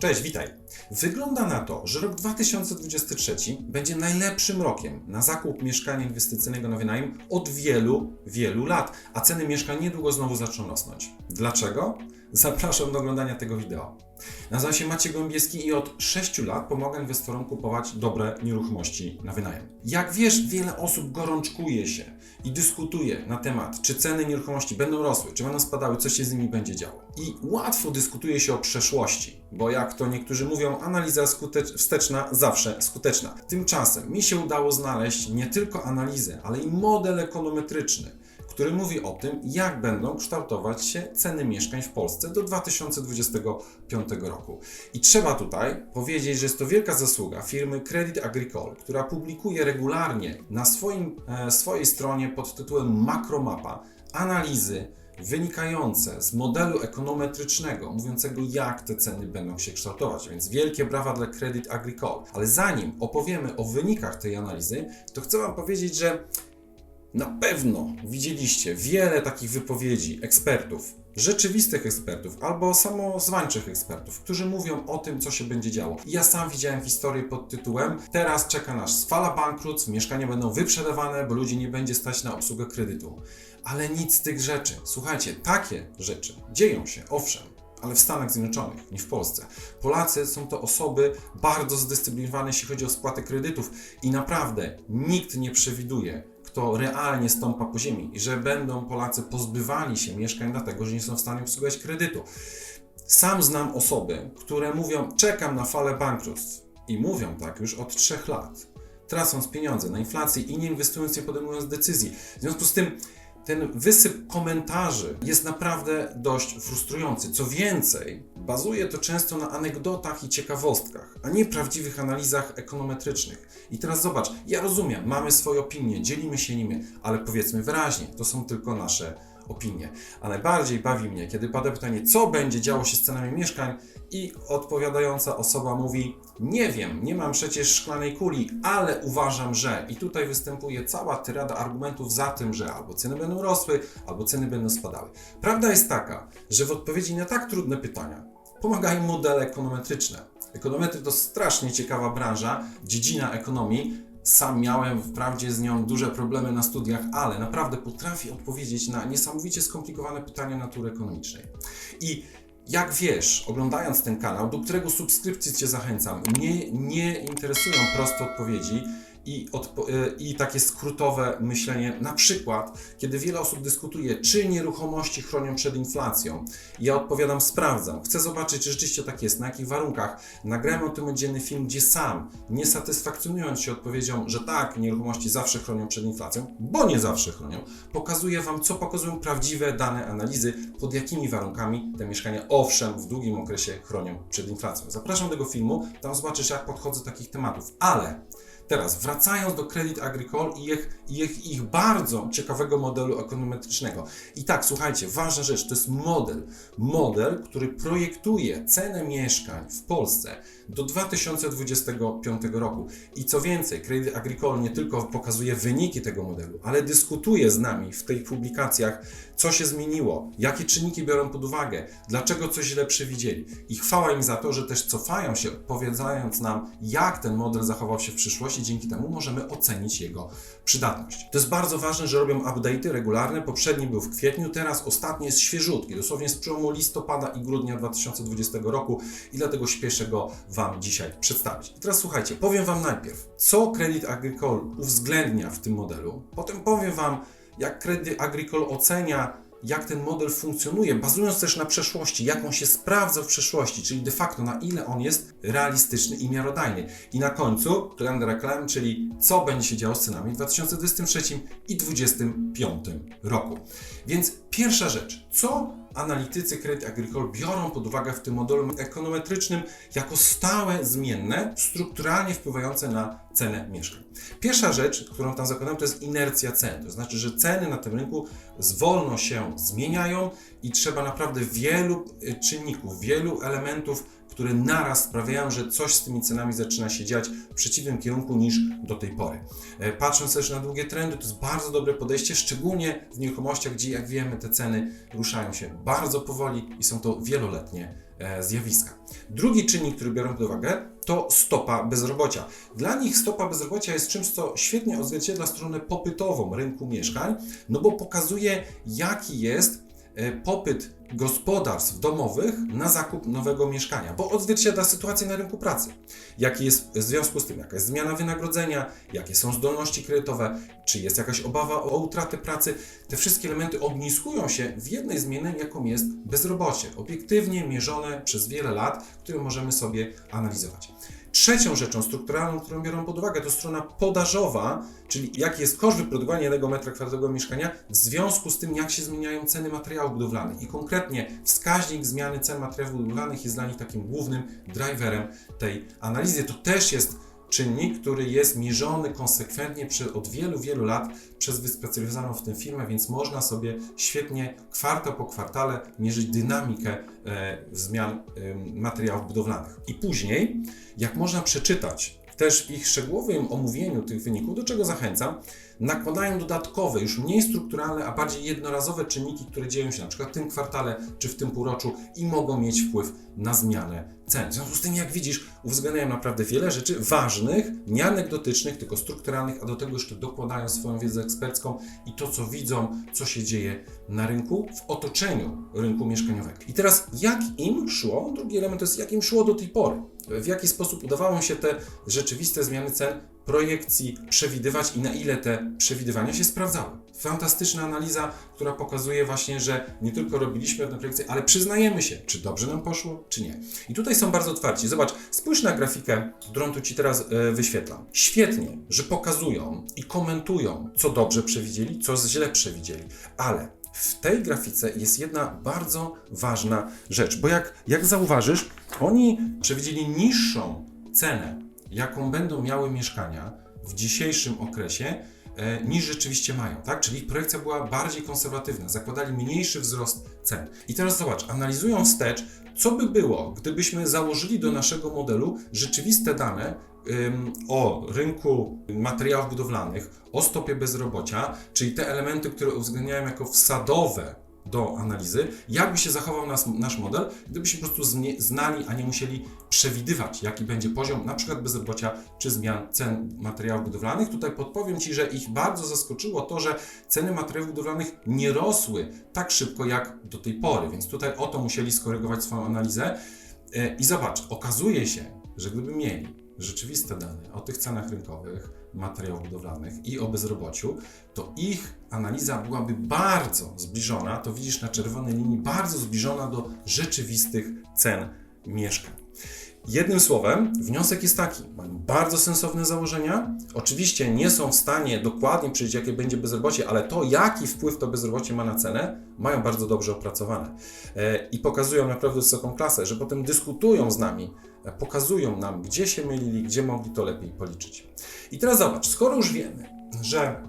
Cześć, witaj. Wygląda na to, że rok 2023 będzie najlepszym rokiem na zakup mieszkania inwestycyjnego na wynajem od wielu, wielu lat, a ceny mieszkań niedługo znowu zaczną rosnąć. Dlaczego? Zapraszam do oglądania tego wideo. Nazywam się Maciej Gąbieski i od 6 lat pomagam inwestorom kupować dobre nieruchomości na wynajem. Jak wiesz, wiele osób gorączkuje się i dyskutuje na temat, czy ceny nieruchomości będą rosły, czy będą spadały, co się z nimi będzie działo. I łatwo dyskutuje się o przeszłości, bo jak to niektórzy mówią, analiza wsteczna zawsze skuteczna. Tymczasem mi się udało znaleźć nie tylko analizę, ale i model ekonometryczny, który mówi o tym, jak będą kształtować się ceny mieszkań w Polsce do 2025 roku. I trzeba tutaj powiedzieć, że jest to wielka zasługa firmy Credit Agricole, która publikuje regularnie na swoim, e, swojej stronie pod tytułem Makromapa analizy wynikające z modelu ekonometrycznego, mówiącego jak te ceny będą się kształtować. Więc wielkie brawa dla Credit Agricole. Ale zanim opowiemy o wynikach tej analizy, to chcę Wam powiedzieć, że na pewno widzieliście wiele takich wypowiedzi ekspertów, rzeczywistych ekspertów albo samozwańczych ekspertów, którzy mówią o tym, co się będzie działo. Ja sam widziałem historię pod tytułem Teraz czeka nas fala bankructw, mieszkania będą wyprzedawane, bo ludzi nie będzie stać na obsługę kredytu. Ale nic z tych rzeczy. Słuchajcie, takie rzeczy dzieją się, owszem, ale w Stanach Zjednoczonych, nie w Polsce. Polacy są to osoby bardzo zdyscyplinowane, jeśli chodzi o spłatę kredytów i naprawdę nikt nie przewiduje, kto realnie stąpa po ziemi i że będą Polacy pozbywali się mieszkań dlatego, że nie są w stanie obsługiwać kredytu. Sam znam osoby, które mówią, czekam na falę bankructw i mówią tak już od trzech lat, tracąc pieniądze na inflację i nie inwestując, nie podejmując decyzji. W związku z tym ten wysyp komentarzy jest naprawdę dość frustrujący. Co więcej, bazuje to często na anegdotach i ciekawostkach, a nie prawdziwych analizach ekonometrycznych. I teraz zobacz, ja rozumiem, mamy swoje opinie, dzielimy się nimi, ale powiedzmy wyraźnie, to są tylko nasze opinie. A najbardziej bawi mnie, kiedy pada pytanie, co będzie działo się z cenami mieszkań, i odpowiadająca osoba mówi: Nie wiem, nie mam przecież szklanej kuli, ale uważam, że. I tutaj występuje cała tyrada argumentów za tym, że albo ceny będą rosły, albo ceny będą spadały. Prawda jest taka, że w odpowiedzi na tak trudne pytania pomagają modele ekonometryczne. Ekonometry to strasznie ciekawa branża, dziedzina ekonomii, sam miałem wprawdzie z nią duże problemy na studiach, ale naprawdę potrafi odpowiedzieć na niesamowicie skomplikowane pytania natury ekonomicznej. I jak wiesz, oglądając ten kanał, do którego subskrypcji Cię zachęcam, mnie nie interesują proste odpowiedzi i, y, i takie skrótowe myślenie. Na przykład, kiedy wiele osób dyskutuje, czy nieruchomości chronią przed inflacją, ja odpowiadam, sprawdzam. Chcę zobaczyć, czy rzeczywiście tak jest, na jakich warunkach. Nagrałem o tym oddzielny film, gdzie sam, nie satysfakcjonując się odpowiedzią, że tak, nieruchomości zawsze chronią przed inflacją, bo nie zawsze chronią, pokazuję Wam, co pokazują prawdziwe dane analizy, pod jakimi warunkami te mieszkania, owszem, w długim okresie chronią przed inflacją. Zapraszam do tego filmu, tam zobaczysz, jak podchodzę do takich tematów. Ale Teraz wracając do Credit Agricole i ich, ich, ich bardzo ciekawego modelu ekonometrycznego. I tak, słuchajcie, ważna rzecz, to jest model. Model, który projektuje cenę mieszkań w Polsce do 2025 roku. I co więcej, Credit Agricole nie tylko pokazuje wyniki tego modelu, ale dyskutuje z nami w tych publikacjach, co się zmieniło, jakie czynniki biorą pod uwagę, dlaczego coś źle przewidzieli. I chwała im za to, że też cofają się, opowiadając nam, jak ten model zachował się w przyszłości, dzięki temu możemy ocenić jego przydatność. To jest bardzo ważne, że robią update'y regularne. Poprzedni był w kwietniu, teraz ostatni jest świeżutki, dosłownie z przełomu listopada i grudnia 2020 roku i dlatego śpieszę go Wam dzisiaj przedstawić. I teraz słuchajcie, powiem Wam najpierw, co Credit Agricole uwzględnia w tym modelu, potem powiem Wam, jak Credit Agricole ocenia jak ten model funkcjonuje, bazując też na przeszłości, jak on się sprawdzał w przeszłości, czyli de facto na ile on jest realistyczny i miarodajny. I na końcu plan reklam, czyli co będzie się działo z cenami w 2023 i 2025 roku. Więc pierwsza rzecz, co analitycy Credit Agricole biorą pod uwagę w tym modelu ekonometrycznym jako stałe zmienne, strukturalnie wpływające na cenę mieszkań. Pierwsza rzecz, którą tam zakładam, to jest inercja cen. To znaczy, że ceny na tym rynku zwolno się zmieniają i trzeba naprawdę wielu y, czynników, wielu elementów, które naraz sprawiają, że coś z tymi cenami zaczyna się dziać w przeciwnym kierunku niż do tej pory. E, Patrząc też na długie trendy, to jest bardzo dobre podejście, szczególnie w nieruchomościach, gdzie jak wiemy te ceny ruszają się bardzo powoli i są to wieloletnie zjawiska. Drugi czynnik, który biorę pod uwagę, to stopa bezrobocia. Dla nich stopa bezrobocia jest czymś, co świetnie odzwierciedla stronę popytową rynku mieszkań, no bo pokazuje, jaki jest e, popyt gospodarstw domowych na zakup nowego mieszkania, bo odzwierciedla sytuację na rynku pracy. Jaki jest w związku z tym, jaka jest zmiana wynagrodzenia, jakie są zdolności kredytowe, czy jest jakaś obawa o utratę pracy. Te wszystkie elementy ogniskują się w jednej zmianie, jaką jest bezrobocie, obiektywnie mierzone przez wiele lat, które możemy sobie analizować. Trzecią rzeczą strukturalną, którą biorą pod uwagę, to strona podażowa, czyli jaki jest koszt wyprodukowania jednego metra kwadratowego mieszkania w związku z tym, jak się zmieniają ceny materiałów budowlanych. I konkretnie wskaźnik zmiany cen materiałów budowlanych jest dla nich takim głównym driverem tej analizy. To też jest czynnik, który jest mierzony konsekwentnie przy, od wielu, wielu lat przez wyspecjalizowaną w tym firmę, więc można sobie świetnie kwartał po kwartale mierzyć dynamikę e, zmian e, materiałów budowlanych. I później, jak można przeczytać też w ich szczegółowym omówieniu tych wyników, do czego zachęcam, nakładają dodatkowe, już mniej strukturalne, a bardziej jednorazowe czynniki, które dzieją się na przykład w tym kwartale czy w tym półroczu i mogą mieć wpływ na zmianę cen. W związku z tym, jak widzisz, uwzględniają naprawdę wiele rzeczy ważnych, nie anegdotycznych, tylko strukturalnych, a do tego jeszcze dokładają swoją wiedzę ekspercką i to, co widzą, co się dzieje na rynku, w otoczeniu rynku mieszkaniowego. I teraz, jak im szło? Drugi element to jest, jak im szło do tej pory. W jaki sposób udawało się te rzeczywiste zmiany cen projekcji przewidywać i na ile te przewidywania się sprawdzały. Fantastyczna analiza, która pokazuje właśnie, że nie tylko robiliśmy pewne projekcje, ale przyznajemy się, czy dobrze nam poszło, czy nie. I tutaj są bardzo otwarci. Zobacz, spójrz na grafikę, którą tu Ci teraz e, wyświetlam. Świetnie, że pokazują i komentują, co dobrze przewidzieli, co źle przewidzieli, ale w tej grafice jest jedna bardzo ważna rzecz, bo jak, jak zauważysz, oni przewidzieli niższą cenę jaką będą miały mieszkania w dzisiejszym okresie, e, niż rzeczywiście mają, tak? Czyli ich projekcja była bardziej konserwatywna, zakładali mniejszy wzrost cen. I teraz zobacz, analizują wstecz, co by było, gdybyśmy założyli do naszego modelu rzeczywiste dane ym, o rynku materiałów budowlanych, o stopie bezrobocia, czyli te elementy, które uwzględniają jako wsadowe do analizy, jakby się zachował nas, nasz model, gdybyśmy po prostu znali, a nie musieli przewidywać, jaki będzie poziom na przykład bezrobocia czy zmian cen materiałów budowlanych. Tutaj podpowiem Ci, że ich bardzo zaskoczyło to, że ceny materiałów budowlanych nie rosły tak szybko jak do tej pory, więc tutaj o to musieli skorygować swoją analizę. E, I zobacz, okazuje się, że gdyby mieli rzeczywiste dane o tych cenach rynkowych, materiałów budowlanych i o bezrobociu, to ich analiza byłaby bardzo zbliżona, to widzisz na czerwonej linii, bardzo zbliżona do rzeczywistych cen mieszkań. Jednym słowem, wniosek jest taki: mają bardzo sensowne założenia. Oczywiście nie są w stanie dokładnie przewidzieć, jakie będzie bezrobocie, ale to, jaki wpływ to bezrobocie ma na cenę, mają bardzo dobrze opracowane. E, I pokazują naprawdę wysoką klasę, że potem dyskutują z nami, e, pokazują nam, gdzie się mylili, gdzie mogli to lepiej policzyć. I teraz zobacz, skoro już wiemy, że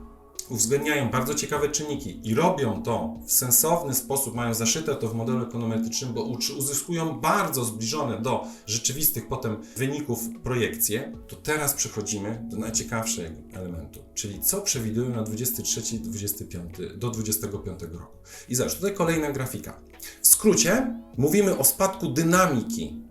uwzględniają bardzo ciekawe czynniki i robią to w sensowny sposób, mają zaszyte to w modelu ekonometrycznym, bo uzyskują bardzo zbliżone do rzeczywistych potem wyników projekcje, to teraz przechodzimy do najciekawszego elementu, czyli co przewidują na 23 25, do 25 roku. I zobacz, tutaj kolejna grafika. W skrócie mówimy o spadku dynamiki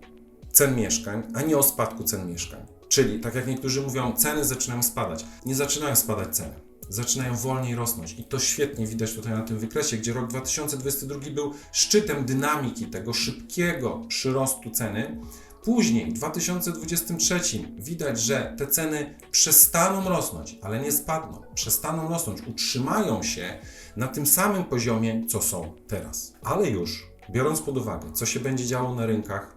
cen mieszkań, a nie o spadku cen mieszkań. Czyli, tak jak niektórzy mówią, ceny zaczynają spadać. Nie zaczynają spadać ceny zaczynają wolniej rosnąć. I to świetnie widać tutaj na tym wykresie, gdzie rok 2022 był szczytem dynamiki tego szybkiego przyrostu ceny. Później, w 2023, widać, że te ceny przestaną rosnąć, ale nie spadną, przestaną rosnąć, utrzymają się na tym samym poziomie, co są teraz. Ale już biorąc pod uwagę, co się będzie działo na rynkach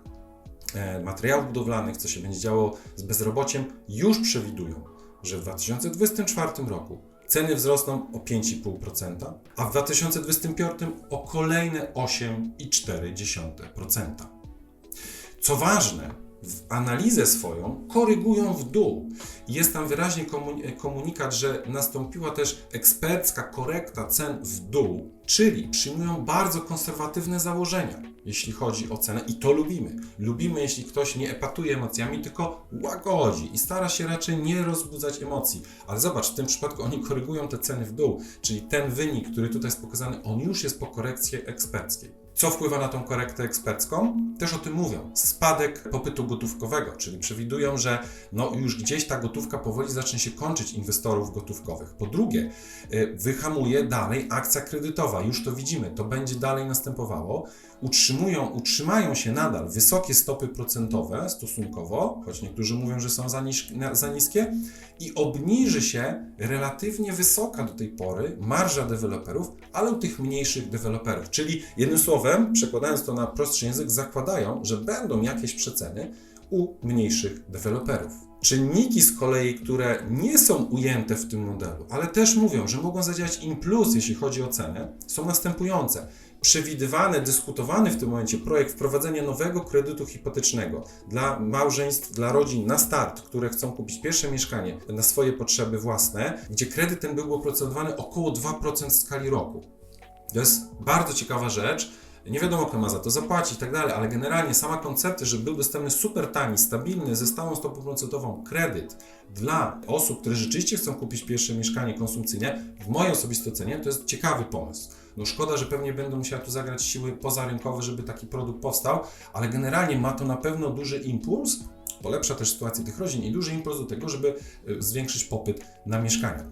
e, materiałów budowlanych, co się będzie działo z bezrobociem, już przewidują, że w 2024 roku ceny wzrosną o 5,5%, a w 2025 o kolejne 8,4%. Co ważne, analizę swoją korygują w dół. Jest tam wyraźnie komu- komunikat, że nastąpiła też ekspercka korekta cen w dół, czyli przyjmują bardzo konserwatywne założenia, jeśli chodzi o cenę i to lubimy. Lubimy, jeśli ktoś nie epatuje emocjami, tylko łagodzi i stara się raczej nie rozbudzać emocji. Ale zobacz, w tym przypadku oni korygują te ceny w dół, czyli ten wynik, który tutaj jest pokazany, on już jest po korekcji eksperckiej. Co wpływa na tą korektę ekspercką? Też o tym mówią. Spadek popytu gotówkowego, czyli przewidują, że no już gdzieś ta gotówka powoli zacznie się kończyć inwestorów gotówkowych. Po drugie, y, wyhamuje dalej akcja kredytowa. Już to widzimy, to będzie dalej następowało. Utrzymują, utrzymają się nadal wysokie stopy procentowe stosunkowo, choć niektórzy mówią, że są za, za niskie, i obniży się relatywnie wysoka do tej pory marża deweloperów, ale u tych mniejszych deweloperów. Czyli jednym słowem, przekładając to na prostszy język, zakładają, że będą jakieś przeceny u mniejszych deweloperów. Czynniki z kolei, które nie są ujęte w tym modelu, ale też mówią, że mogą zadziałać im plus, jeśli chodzi o cenę, są następujące. Przewidywany, dyskutowany w tym momencie projekt wprowadzenia nowego kredytu hipotecznego dla małżeństw, dla rodzin na start, które chcą kupić pierwsze mieszkanie na swoje potrzeby własne, gdzie kredyt ten był oprocentowany około 2% w skali roku. To jest bardzo ciekawa rzecz. Nie wiadomo, kto ma za to zapłacić i tak dalej, ale generalnie sama koncepcja, że był dostępny super tani, stabilny, ze stałą stopą procentową kredyt dla osób, które rzeczywiście chcą kupić pierwsze mieszkanie konsumpcyjne, w mojej osobistej ocenie to jest ciekawy pomysł. No szkoda, że pewnie będą musiały tu zagrać siły pozarynkowe, żeby taki produkt powstał, ale generalnie ma to na pewno duży impuls, polepsza też sytuację tych rodzin i duży impuls do tego, żeby y, zwiększyć popyt na mieszkania.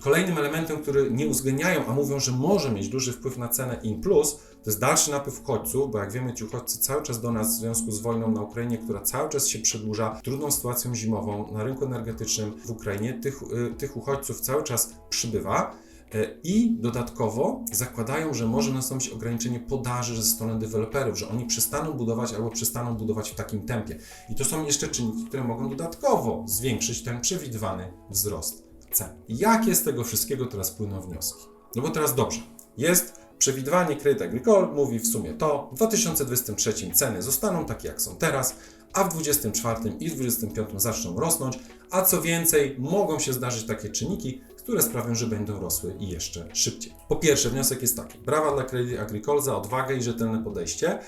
Kolejnym elementem, który nie uwzględniają, a mówią, że może mieć duży wpływ na cenę in plus, to jest dalszy napływ uchodźców, bo jak wiemy, ci uchodźcy cały czas do nas w związku z wojną na Ukrainie, która cały czas się przedłuża, trudną sytuacją zimową na rynku energetycznym w Ukrainie, tych, y, tych uchodźców cały czas przybywa. Y, I dodatkowo zakładają, że może nastąpić ograniczenie podaży ze strony deweloperów, że oni przestaną budować albo przestaną budować w takim tempie. I to są jeszcze czynniki, które mogą dodatkowo zwiększyć ten przewidywany wzrost cen. Jakie z tego wszystkiego teraz płyną wnioski? No bo teraz dobrze, jest przewidywanie Credit Agricole, mówi w sumie to, w 2023 ceny zostaną takie jak są teraz, a w 2024 i w 2025 zaczną rosnąć, a co więcej, mogą się zdarzyć takie czynniki, które sprawią, że będą rosły i jeszcze szybciej. Po pierwsze, wniosek jest taki: brawa dla Credit Agricole za odwagę i rzetelne podejście,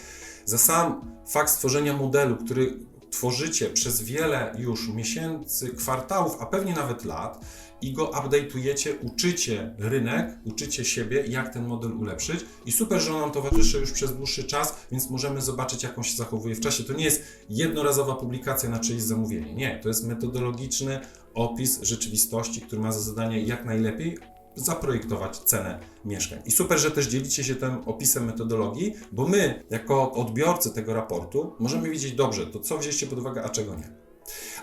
za sam fakt stworzenia modelu, który tworzycie przez wiele już miesięcy, kwartałów, a pewnie nawet lat i go update'ujecie, uczycie rynek, uczycie siebie, jak ten model ulepszyć i super, że on nam towarzyszy już przez dłuższy czas, więc możemy zobaczyć, jak on się zachowuje w czasie. To nie jest jednorazowa publikacja na czyjeś zamówienie, nie, to jest metodologiczny opis rzeczywistości, który ma za zadanie jak najlepiej zaprojektować cenę mieszkań. I super, że też dzielicie się tym opisem metodologii, bo my, jako odbiorcy tego raportu, możemy widzieć dobrze, to co wzięliście pod uwagę, a czego nie.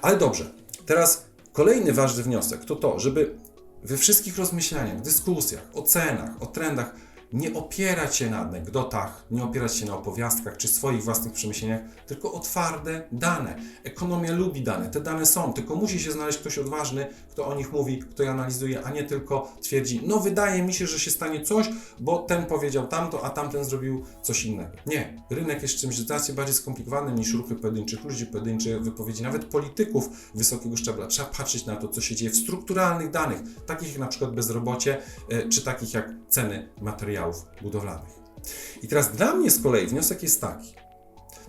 Ale dobrze, teraz kolejny ważny wniosek to to, żeby we wszystkich rozmyślaniach, dyskusjach, ocenach, o trendach nie opierać się na anegdotach, nie opierać się na opowiastkach czy swoich własnych przemyśleniach, tylko o twarde dane. Ekonomia lubi dane, te dane są, tylko musi się znaleźć ktoś odważny, kto o nich mówi, kto je analizuje, a nie tylko twierdzi, no wydaje mi się, że się stanie coś, bo ten powiedział tamto, a tamten zrobił coś innego. Nie, rynek jest czymś znacznie bardziej skomplikowanym niż ruchy pojedynczych ludzi, pojedyncze wypowiedzi, nawet polityków wysokiego szczebla. Trzeba patrzeć na to, co się dzieje w strukturalnych danych, takich jak na przykład bezrobocie, e, czy takich jak ceny materiałów budowlanych. I teraz dla mnie z kolei wniosek jest taki.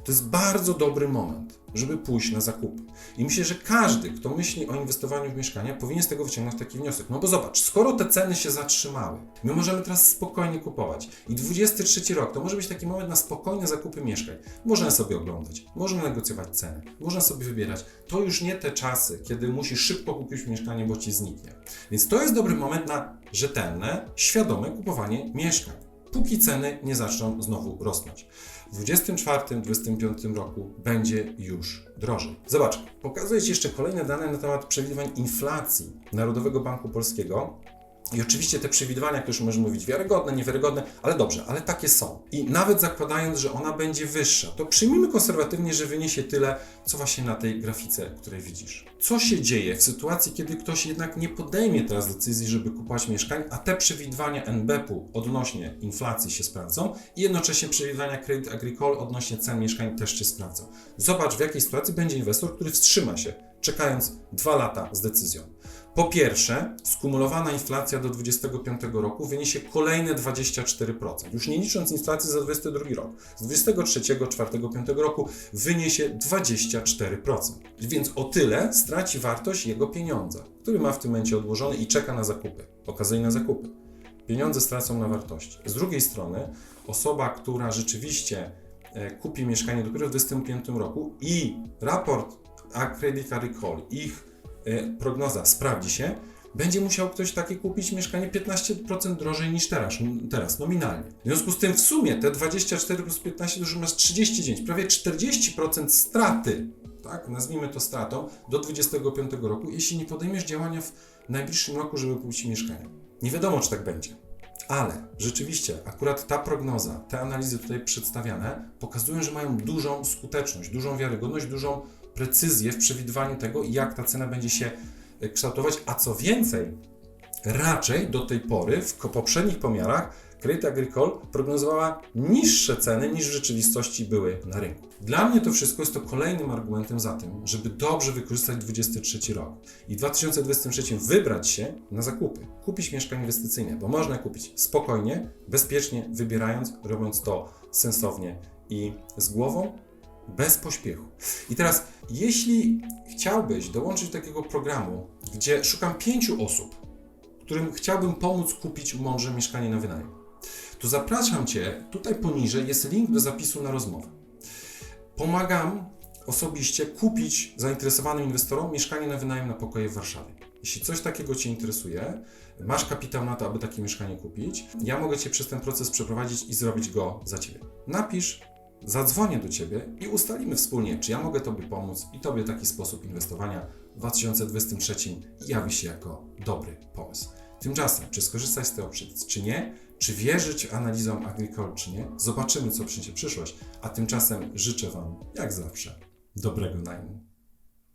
To jest bardzo dobry moment, żeby pójść na zakupy. I myślę, że każdy, kto myśli o inwestowaniu w mieszkania, powinien z tego wyciągnąć taki wniosek. No bo zobacz, skoro te ceny się zatrzymały, my możemy teraz spokojnie kupować. I 23 rok to może być taki moment na spokojne zakupy mieszkań. Można sobie oglądać, można negocjować ceny, można sobie wybierać. To już nie te czasy, kiedy musisz szybko kupić mieszkanie, bo ci zniknie. Więc to jest dobry moment na rzetelne, świadome kupowanie mieszkań póki ceny nie zaczną znowu rosnąć. W 2024-2025 roku będzie już drożej. Zobacz, pokazuję Ci jeszcze kolejne dane na temat przewidywań inflacji Narodowego Banku Polskiego I oczywiście te przewidywania, jak już możemy mówić, wiarygodne, niewiarygodne, ale dobrze, ale takie są. I nawet zakładając, że ona będzie wyższa, to przyjmijmy konserwatywnie, że wyniesie tyle, co właśnie na tej grafice, której widzisz. Co się dzieje w sytuacji, kiedy ktoś jednak nie podejmie teraz decyzji, żeby kupować mieszkań, a te przewidywania NBP-u odnośnie inflacji się sprawdzą i jednocześnie przewidywania Credit Agricole odnośnie cen mieszkań też się sprawdzą. Zobacz, w jakiej sytuacji będzie inwestor, który wstrzyma się, czekając dwa lata z decyzją. Po pierwsze, skumulowana inflacja do 2025 roku wyniesie kolejne 24%. Już nie licząc inflacji za 2022 rok. Z 23, 4, 5 roku wyniesie 24%. Więc o tyle straci wartość jego pieniądza, który ma w tym momencie odłożony i czeka na zakupy. Okazuje na zakupy. Pieniądze stracą na wartości. Z drugiej strony, osoba, która rzeczywiście e, kupi mieszkanie dopiero w 2025 roku i raport Credit Agricole, ich prognoza sprawdzi się, będzie musiał ktoś takie kupić mieszkanie 15% drożej niż teraz, teraz nominalnie. W związku z tym w sumie te 24 plus 15 to już masz 39, prawie 40% straty, tak, nazwijmy to stratą, do 25 roku, jeśli nie podejmiesz działania w najbliższym roku, żeby kupić mieszkanie. Nie wiadomo, czy tak będzie. Ale rzeczywiście, akurat ta prognoza, te analizy tutaj przedstawiane pokazują, że mają dużą skuteczność, dużą wiarygodność, dużą precyzję w przewidywaniu tego, jak ta cena będzie się e, kształtować, a co więcej, raczej do tej pory w poprzednich pomiarach Credit Agricole prognozowała niższe ceny niż w rzeczywistości były na rynku. Dla mnie to wszystko jest to kolejnym argumentem za tym, żeby dobrze wykorzystać 2023 rok i w 2023 wybrać się na zakupy, kupić mieszkanie inwestycyjne, bo można kupić spokojnie, bezpiecznie, wybierając, robiąc to sensownie i z głową, bez pośpiechu. I teraz, jeśli chciałbyś dołączyć do takiego programu, gdzie szukam pięciu osób, którym chciałbym pomóc kupić mądrze mieszkanie na wynajem, to zapraszam Cię, tutaj poniżej jest link do zapisu na rozmowę. Pomagam osobiście kupić zainteresowanym inwestorom mieszkanie na wynajem na pokoje w Warszawie. Jeśli coś takiego Cię interesuje, masz kapitał na to, aby takie mieszkanie kupić, ja mogę Cię przez ten proces przeprowadzić i zrobić go za Ciebie. Napisz, zadzwonię do Ciebie i ustalimy wspólnie, czy ja mogę Tobie pomóc i Tobie taki sposób inwestowania w 2023 jawi się jako dobry pomysł. Tymczasem, czy skorzystać z tej opcji, czy nie, czy wierzyć analizom Agricole, czy nie, zobaczymy, co przyniesie przyszłość, a tymczasem życzę Wam, jak zawsze, dobrego najmu.